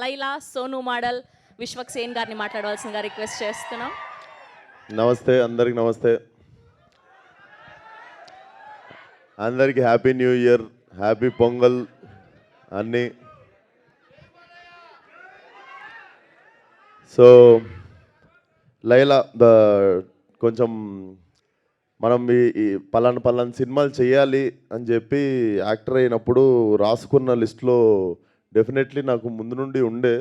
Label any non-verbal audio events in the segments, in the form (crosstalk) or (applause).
Laila Sonu model Vishwak Sen గారిని మాట్లాడవలసిందిగా request చేస్తున్నాం. నమస్తే అందరికి నమస్తే. అందరికి happy new year happy Pongal అన్నీ. సో లైలా ద కొంచెం మనం ఈ ఈ పలానా పలానా సినిమాలు చేయాలి అని చెప్పి యాక్టర్ అయినప్పుడు రాసుకున్న లిస్ట్లో డెఫినెట్లీ నాకు ముందు నుండి ఉండే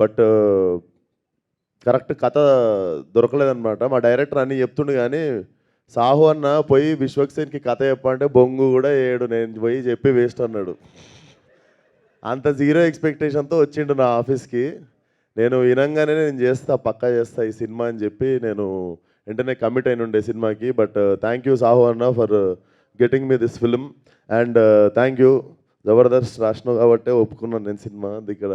బట్ కరెక్ట్ uh, కథ దొరకలేదన్నమాట. మా డైరెక్టర్ అన్నీ చెప్తుండు కానీ సాహు అన్న పోయి విశ్వక్సేన్కి కథ చెప్పంటే బొంగు కూడా ఏడు నేను పోయి చెప్పి వేస్ట్ అన్నాడు. అంత జీరో ఎక్స్పెక్టేషన్తో వచ్చిండు నా ఆఫీస్కి. నేను వినంగానే నేను చేస్తా పక్కా చేస్తా ఈ సినిమా అని చెప్పి నేను వెంటనే కమిట్ అయిన ఉండే సినిమాకి బట్ థ్యాంక్ యూ సాహు అన్న for getting me this film and thank you Jabardasth రాసినావు కాబట్టే ఒప్పుకున్నాను నేను సినిమా. ఇక్కడ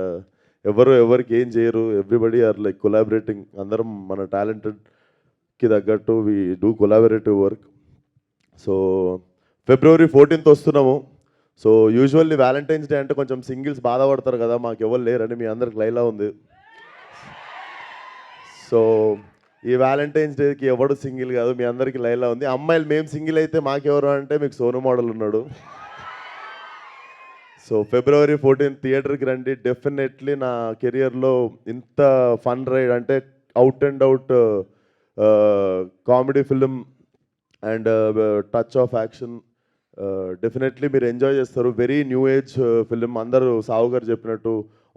ఎవరు ఎవరికి ఏం చేయరు. ఎవ్రీబడి ఆర్ లైక్ కొలాబరేటింగ్ అందరం మన టాలెంటెడ్కి తగ్గట్టు we do collaborative work so February fourteenth వస్తున్నాము. సో యూజువల్లీ వ్యాలంటైన్స్ డే అంటే కొంచెం సింగిల్స్ బాధపడతారు కదా మాకు ఎవరు లేరని మీ అందరికి లైలా ఉంది. సో ఈ వ్యాలంటైన్స్ డేకి ఎవడు సింగిల్ కాదు మీ అందరికి లైలా ఉంది. అమ్మాయిలు మేము సింగిల్ అయితే మాకెవరు అంటే మీకు సోను మోడల్ ఉన్నాడు. సో ఫిబ్రవరి ఫోర్టీన్ థియేటర్కి రండి. డెఫినెట్లీ నా కెరియర్లో ఇంత ఫన్ రైడ్ అంటే out and out comedy film and touch of action definitely మీరు ఎంజాయ్ చేస్తారు. వెరీ న్యూ ఏజ్ ఫిలిం అందరూ సావు గారు చెప్పినట్టు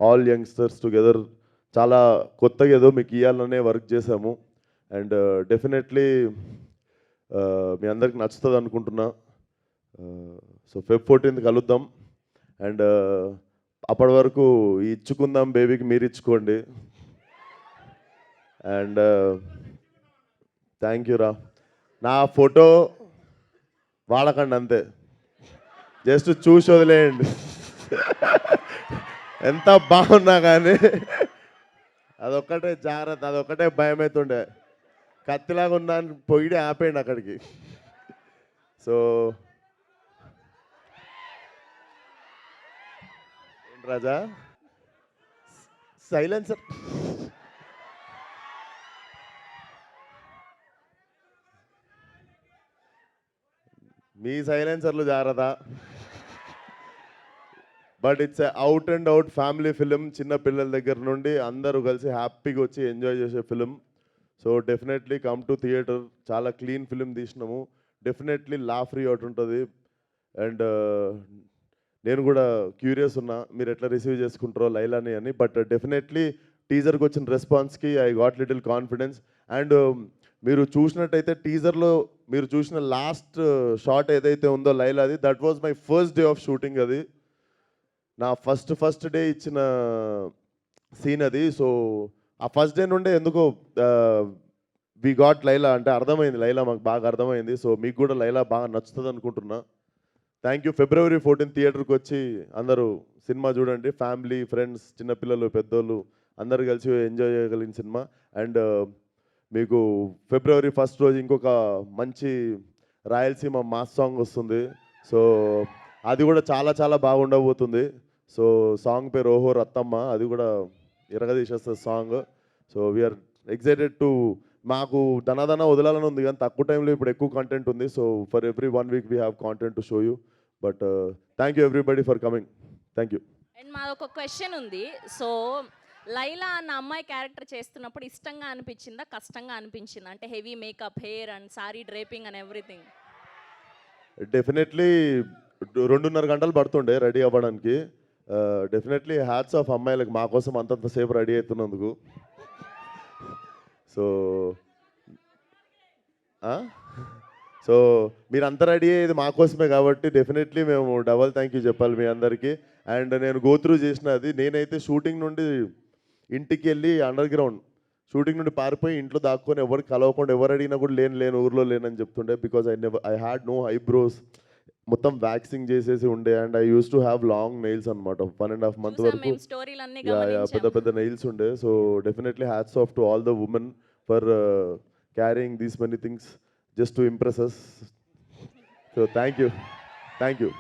ఆల్ యంగ్స్టర్స్ టుగెదర్ చాలా కొత్తగా ఏదో మీకు ఇవ్వాలనే వర్క్ చేశాము. అండ్ డెఫినెట్లీ uh, uh, మీ అందరికి నచ్చుతుంది అనుకుంటున్నా. సో ఫెబ్ ఫోర్టీన్త్ కలుద్దాం. అండ్ అప్పటి వరకు ఇచ్చుకుందాం బేబీకి మీరు ఇచ్చుకోండి. అండ్ థ్యాంక్ యూ రా. నా ఫోటో వాడకండి అంతే. జస్ట్ చూసి వదిలేయండి. ఎంత బాగున్నా కానీ అదొక్కటే జాగ్రత్త అదొక్కటే భయం అవుతుండే కత్తిలాగా ఉన్నాను పొయ్యి ఆపేయండి అక్కడికి. సో రాజా. సైలెన్సర్. మీ సైలెన్సర్లు జాగ్రత్త. But it's out and out family film చిన్న పిల్లల దగ్గర నుండి అందరూ కలిసి హ్యాపీగా వచ్చి ఎంజాయ్ చేసే film. So definitely come to theatre. చాలా క్లీన్ ఫిలిం తీసినాము. డెఫినెట్లీ లా ఫ్రీ అవుట్ ఉంటుంది. అండ్ నేను కూడా క్యూరియస్ ఉన్నా మీరు ఎట్లా రిసీవ్ చేసుకుంటారో లైలాని అని. బట్ డెఫినెట్లీ టీజర్కి వచ్చిన రెస్పాన్స్కి I got little confidence and మీరు చూసినట్టయితే టీజర్లో మీరు చూసిన లాస్ట్ షాట్ uh, ఏదైతే ఉందో లైలాది that was my first day of shooting అది. నా ఫస్ట్ ఫస్ట్ డే ఇచ్చిన సీన్ అది. సో ఆ ఫస్ట్ డే నుండే ఎందుకో uh, వి గాట్ లైలా అంటే అర్థమైంది. లైలా మాకు బాగా అర్థమైంది. సో మీకు కూడా లైలా బాగా నచ్చుతుంది అనుకుంటున్నా. థ్యాంక్ యూ ఫిబ్రవరి ఫోర్టీన్ థియేటర్కి వచ్చి అందరూ సినిమా చూడండి. ఫ్యామిలీ ఫ్రెండ్స్ చిన్నపిల్లలు పెద్దోళ్ళు అందరు కలిసి ఎంజాయ్ చేయగలిగిన సినిమా. అండ్ uh, మీకు ఫిబ్రవరి ఫస్ట్ రోజు ఇంకొక మంచి రాయలసీమ మాస్ సాంగ్ వస్తుంది. సో అది కూడా చాలా చాలా బాగుండబోతుంది. సో సాంగ్ పేరు ఓహో రత్తమ్మ. అది కూడా ఇరగదీసేస్తుంది song so we're excited to మాకు ధనాధన వదలాలని ఉంది కానీ తక్కువ టైంలో ఇప్పుడు ఎక్కువ కంటెంట్ ఉంది. So for every one week we have content to show you but thank you everybody for coming thank you and మాది ఒక క్వశ్చన్ ఉంది. సో లైలా అన్న అమ్మాయి క్యారెక్టర్ చేస్తున్నప్పుడు ఇష్టంగా అనిపించిందా? కష్టంగా అనిపించిందా? అంటే heavy makeup hair and sari draping and everything definitely రెండున్నర గంటలు పడుతుండే రెడీ అవ్వడానికి. డెఫినెట్లీ హ్యాట్స్ ఆఫ్ అమ్మాయిలకు. మా కోసం అంతంత సేపు రెడీ అవుతున్నందుకు. సో సో మీరు అంతా రెడీ అయ్యేది మా కోసమే కాబట్టి డెఫినెట్లీ మేము డబల్ థ్యాంక్ యూ చెప్పాలి మీ అందరికీ. అండ్ నేను గోత్రూ చేసినది నేనైతే షూటింగ్ నుండి ఇంటికి వెళ్ళి అండర్ గ్రౌండ్ షూటింగ్ నుండి పారిపోయి ఇంట్లో దాక్కొని ఎవరు కలవకుండా ఎవరు అడిగినా కూడా లేను లేను ఊర్లో లేనని చెప్తుండే. Because I never I had no eyebrows మొత్తం వ్యాక్సింగ్ చేసేసి ఉండే. And I use to have long nails అనమాట వన్ అండ్ హాఫ్ మంత్ వరకు పెద్ద పెద్ద నెయిల్స్ ఉండే. So definitely hats off to all the women for carrying these many things just to impress us so thank you thank you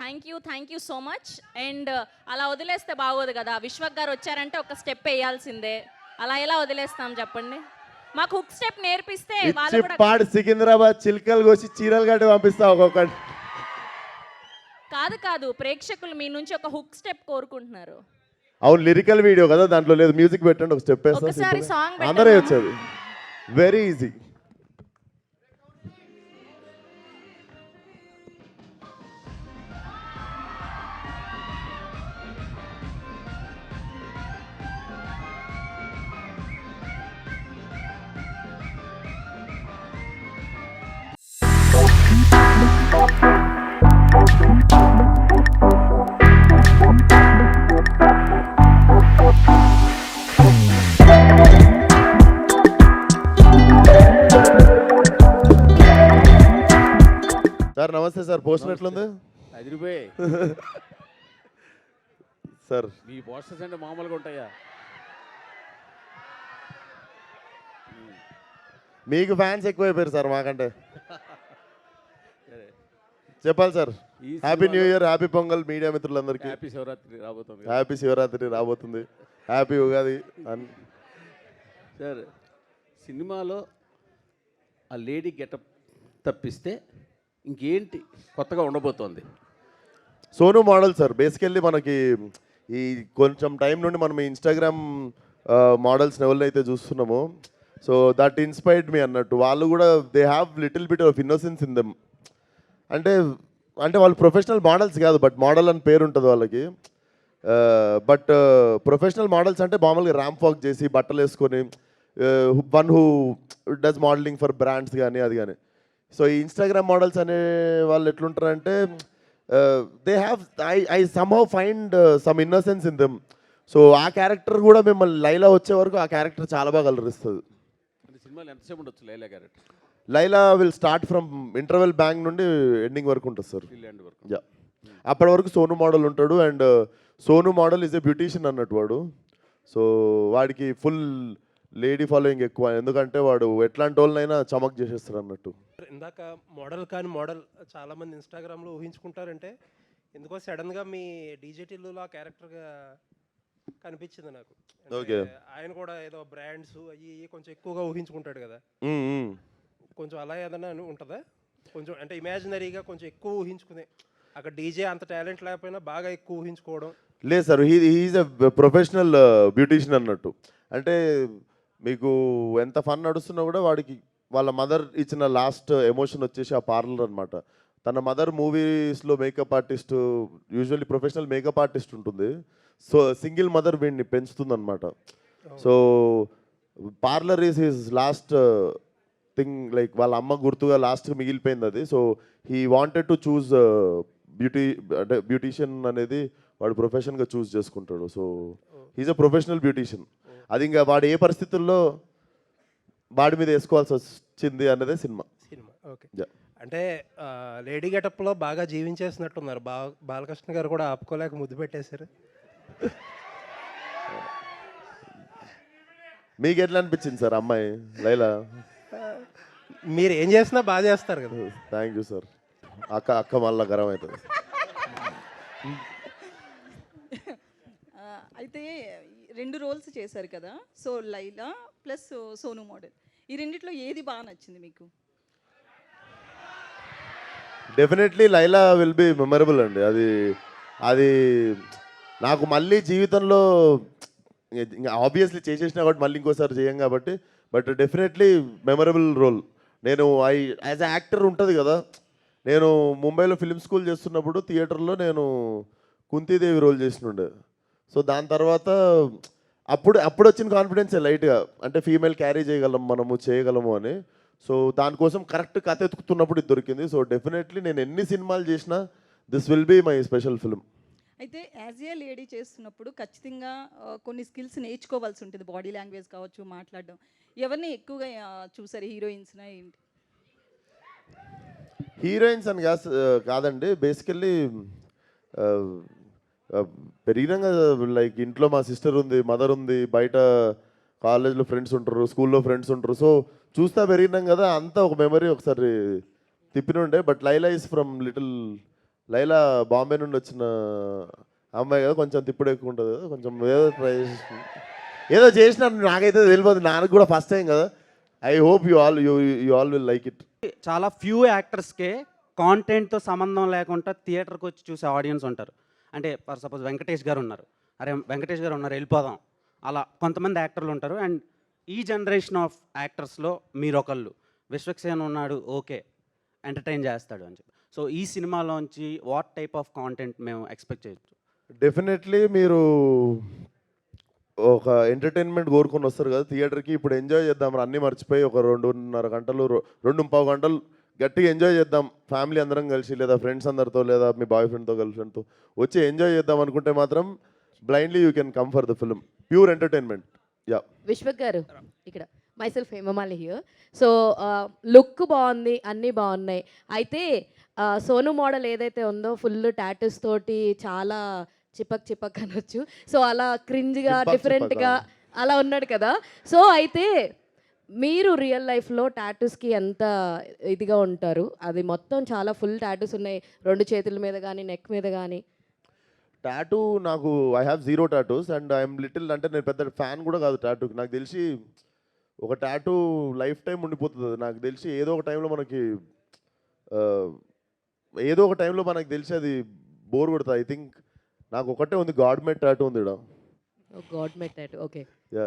thank you thank you so much and అలా వదిలేస్తే బాగోదు కదా. విశ్వక్ గారు వచ్చారంటే ఒక స్టెప్ వేయాల్సిందే. అలా ఎలా వదిలేస్తాం చెప్పండి? మాకు హుక్ స్టెప్ నేర్పిస్తే వాళ్ళు కూడా పాడు సికింద్రాబాద్ చిలకలు కోసి చీరలు కట్టి పంపిస్తా ఒక్కొక్కటి కాదు కాదు ప్రేక్షకులు మీ నుంచి ఒక హుక్ స్టెప్ కోరుకుంటున్నారు. అవును లిరికల్ వీడియో కదా దాంట్లో లేదు మ్యూజిక్ పెట్టండి ఒక స్టెప్ వేస్తా ఒకసారి simple గా. song పెట్టండి అందరే. వచ్చేది వెరీ ఈజీ నమస్తే సార్ పోస్టర్ ఎట్లుంది? అదిరిపోయి. (laughs) సార్. మీ పోస్టర్స్ అంటే మామూలుగా ఉంటాయా? మీకు ఫ్యాన్స్ ఎక్కువైపోయారు సార్ మాకంటే. (laughs) చెప్పాలి sir. Happy new year happy Pongal media మిత్రులందరికీ. హ్యాపీ శివరాత్రి రాబోతుంది. హ్యాపీ శివరాత్రి రాబోతుంది. హ్యాపీ ఉగాది అన్- సార్ సినిమాలో ఆ లేడీ గెటప్ తప్పిస్తే ఇంకేంటి? కొత్తగా ఉండబోతోంది. సోను మోడల్ సార్ బేసికల్లీ మనకి ఈ కొంచెం టైం నుండి మనం ఇన్స్టాగ్రామ్ మోడల్స్ని ఎవరినైతే చూస్తున్నామో సో దట్ ఇన్స్పైర్డ్ మీ అన్నట్టు. వాళ్ళు కూడా they have little bit of innocence in them అంటే అంటే వాళ్ళు ప్రొఫెషనల్ మోడల్స్ కాదు బట్ మోడల్ అని పేరు ఉంటుంది వాళ్ళకి. బట్ ప్రొఫెషనల్ మోడల్స్ అంటే మామూలుగా ర్యాంప్ వాక్ చేసి బట్టలు వేసుకొని one who does modelling for brands కానీ అది కానీ సో ఈ ఇన్స్టాగ్రామ్ మోడల్స్ అనే వాళ్ళు ఎట్లుంటారంటే they have I I somehow find some innocence in them so ఆ క్యారెక్టర్ కూడా మిమ్మల్ని లైలా వచ్చే వరకు ఆ క్యారెక్టర్ చాలా బాగా కలరిస్తుంది సినిమాలో ఎంతసేపు ఉండొచ్చు Laila character? Laila will start from interval bang నుండి ఎండింగ్ వరకు ఉంటుంది సార్. యా అప్పటి వరకు సోను మోడల్ ఉంటాడు and Sonu model is a beautician అన్నట్టు వాడు. సో వాడికి ఫుల్ లేడీ ఫాలోయింగ్ ఎక్కువ. ఎందుకంటే వాడు ఎట్లాంటి వాళ్ళనైనా చమక్ చేసేస్తాడు అన్నట్టు. ఇందాక మోడల్ కాని మోడల్ చాలా మంది ఇన్స్టాగ్రామ్లో ఊహించుకుంటారంటే ఎందుకో సడన్గా మీ డీజే టిల్లులో ఆ క్యారెక్టర్గా కనిపించింది నాకు. Okay. ఆయన కూడా ఏదో బ్రాండ్స్ అవి కొంచెం ఎక్కువగా ఊహించుకుంటాడు కదా. కొంచెం అలా ఏదైనా ఉంటుందా? కొంచెం అంటే ఇమాజినరీగా కొంచెం ఎక్కువ ఊహించుకునే అక్కడ డీజే అంత టాలెంట్ లేకపోయినా బాగా ఎక్కువ ఊహించుకోవడం. లేదు sir he he is a professional beautician అన్నట్టు. అంటే మీకు ఎంత ఫన్ నడుస్తున్నా కూడా వాడికి వాళ్ళ మదర్ ఇచ్చిన లాస్ట్ ఎమోషన్ వచ్చేసి ఆ పార్లర్ అన్నమాట. తన మదర్ మూవీస్లో makeup artist usually professional makeup artist ఉంటుంది. సో సింగిల్ మదర్ వీడిని పెంచుతుంది అనమాట so parlour is his last thing like వాళ్ళ అమ్మ గుర్తుగా లాస్ట్ మిగిలిపోయింది అది. So he wanted to choose beauty అంటే బ్యూటీషియన్ అనేది వాడు ప్రొఫెషన్గా చూస్ చేసుకుంటాడు. So he's a professional beautician అది ఇంకా వాడు ఏ పరిస్థితుల్లో వాడి మీద వేసుకోవాల్సి వచ్చింది అన్నదే సినిమా. సినిమా ఓకే. అంటే లేడీ గెటప్లో బాగా జీవించేసినట్టున్నారు. బా బాలకృష్ణ గారు కూడా ఆపుకోలేక ముద్దు పెట్టేశారు. (laughs) మీకు ఎట్లా అనిపించింది సార్ అమ్మాయి లైలా? మీరు ఏం చేసినా బాగా చేస్తారు కదా. థ్యాంక్ యూ సార్ అక్క అక్క మళ్ళా గరం అవుతుంది. (laughs) అయితే రెండు రోల్స్ చేశారు కదా. So Laila plus Sonu model. ఈ రెండిట్లో ఏది బాగా నచ్చింది మీకు? Definitely Laila will be memorable అండి. అది అది నాకు మళ్ళీ జీవితంలో ఇంకా ఆబ్వియస్లీ చేసేసిన కాబట్టి మళ్ళీ ఇంకోసారి చేయం కాబట్టి బట్ డెఫినెట్లీ మెమరబుల్ రోల్ నేను ఐ యాజ్ అ యాక్టర్ ఉంటుంది కదా నేను ముంబైలో ఫిల్మ్ స్కూల్ చేస్తున్నప్పుడు థియేటర్లో నేను కుంతీదేవి రోల్ చేసినుండే సో దాని తర్వాత అప్పుడు అప్పుడు వచ్చిన కాన్ఫిడెన్స్ లైట్గా అంటే ఫీమేల్ క్యారీ చేయగలం మనము చేయగలము అని. సో దానికోసం కరెక్ట్ కథ ఎతుకుతున్నప్పుడు ఇది దొరికింది. సో డెఫినెట్లీ నేను ఎన్ని సినిమాలు చేసినా this will be my special film అయితే యాజ్ ఏ లేడీ చేస్తున్నప్పుడు ఖచ్చితంగా కొన్ని స్కిల్స్ నేర్చుకోవాల్సి ఉంటుంది. బాడీ లాంగ్వేజ్ కావచ్చు మాట్లాడడం. ఎవరిని ఎక్కువగా చూసారు? హీరోయిన్స్నా ఏంటి? హీరోయిన్స్ అని కాదండి. బేసికల్లీ Uh, పెరిగినాం కదా లైక్ ఇంట్లో మా సిస్టర్ ఉంది మదర్ ఉంది బయట కాలేజ్లో ఫ్రెండ్స్ ఉంటారు స్కూల్లో ఫ్రెండ్స్ ఉంటారు. సో చూస్తా పెరిగినాం కదా అంతా ఒక మెమరీ ఒకసారి తిప్పినుండే but Laila is from little Laila Bombay నుండి వచ్చిన అమ్మాయి కదా కొంచెం తిప్పుడు ఎక్కువ ఉంటుంది కదా కొంచెం ఏదో ట్రై చేస్తుంది ఏదో చేసిన నాకైతే తెలియదు నాకు కూడా ఫస్ట్ టైం కదా. I hope you all you you all will like it చాలా ఫ్యూ యాక్టర్స్కే కాంటెంట్తో సంబంధం లేకుండా థియేటర్కి వచ్చి చూసే ఆడియన్స్ ఉంటారు. అంటే ఫర్ సపోజ్ వెంకటేష్ గారు ఉన్నారు. అరే వెంకటేష్ గారు ఉన్నారు వెళ్ళిపోదాం. అలా కొంతమంది యాక్టర్లు ఉంటారు. అండ్ ఈ జనరేషన్ ఆఫ్ యాక్టర్స్లో మీరు ఒకళ్ళు విశ్వక్సేన్ ఉన్నాడు ఓకే. ఎంటర్టైన్ చేస్తాడు అని చెప్పి. సో ఈ సినిమాలోంచి వాట్ టైప్ ఆఫ్ కాంటెంట్ మేము ఎక్స్పెక్ట్ చేయొచ్చు? డెఫినెట్లీ మీరు ఒక ఎంటర్టైన్మెంట్ కోరుకొని వస్తారు కదా థియేటర్కి. ఇప్పుడు ఎంజాయ్ చేద్దాం అన్నీ మర్చిపోయి ఒక రెండున్నర గంటలు రెండు పావు గంటలు గట్టిగా ఎంజాయ్ చేద్దాం. ఫ్యామిలీ అందరం కలిసి లేదా ఫ్రెండ్స్ అందరితో లేదా మీ బాయ్ ఫ్రెండ్తో గర్ల్ ఫ్రెండ్తో వచ్చి ఎంజాయ్ చేద్దాం అనుకుంటే మాత్రం blindly you can come for the film pure entertainment yeah Vishwak garu ఇక్కడ. Myself Hemamali here so look బాగుంది అన్నీ బాగున్నాయి. అయితే సోను మోడల్ ఏదైతే ఉందో ఫుల్ టాటూస్ తోటి చాలా చిపక్ చిపక్ అనొచ్చు. సో అలా క్రింజ్గా డిఫరెంట్గా అలా ఉన్నాడు కదా. సో అయితే మీరు రియల్ లైఫ్లో టాటూస్కి ఎంత ఇదిగా ఉంటారు? అది మొత్తం చాలా ఫుల్ టాటూస్ ఉన్నాయి. రెండు చేతుల మీద కానీ నెక్ మీద కానీ టాటూ నాకు I have zero tattoos and I'm little అంటే నేను పెద్ద ఫ్యాన్ కూడా కాదు టాటూకి నాకు తెలిసి ఒక టాటూ లైఫ్ టైం ఉండిపోతుంది అది. నాకు తెలిసి ఏదో ఒక టైంలో మనకి ఏదో ఒక టైంలో మనకు తెలిసి అది బోర్ కొడుతుంది. ఐ థింక్ నాకు ఒకటే ఉంది. గాడ్ మేడ్ టాటూ ఉంది god met tattoo okay yeah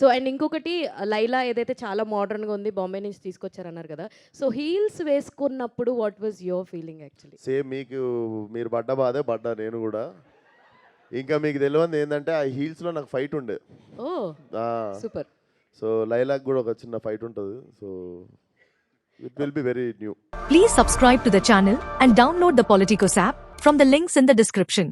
so and ఇంకొకటి లైలా ఏదైతే చాలా మోడర్న్గా ఉంది బాంబే నుంచి తీసుకొచ్చారన్నారు కదా. సో హీల్స్ వేసుకున్నప్పుడు what was your feeling actually same మీకు మీరు పడ్డ బాధే పడ్డా నేను కూడా. ఇంకా మీకు తెలియదు ఏంటంటే ఆ హీల్స్లో నాకు ఫైట్ ఉండే. ఓ సూపర్. సో లైలాక్ కూడా ఒక చిన్న ఫైట్ ఉంటుంది. So it will be very new Please subscribe to the channel and download the Politicos app from the links in the description.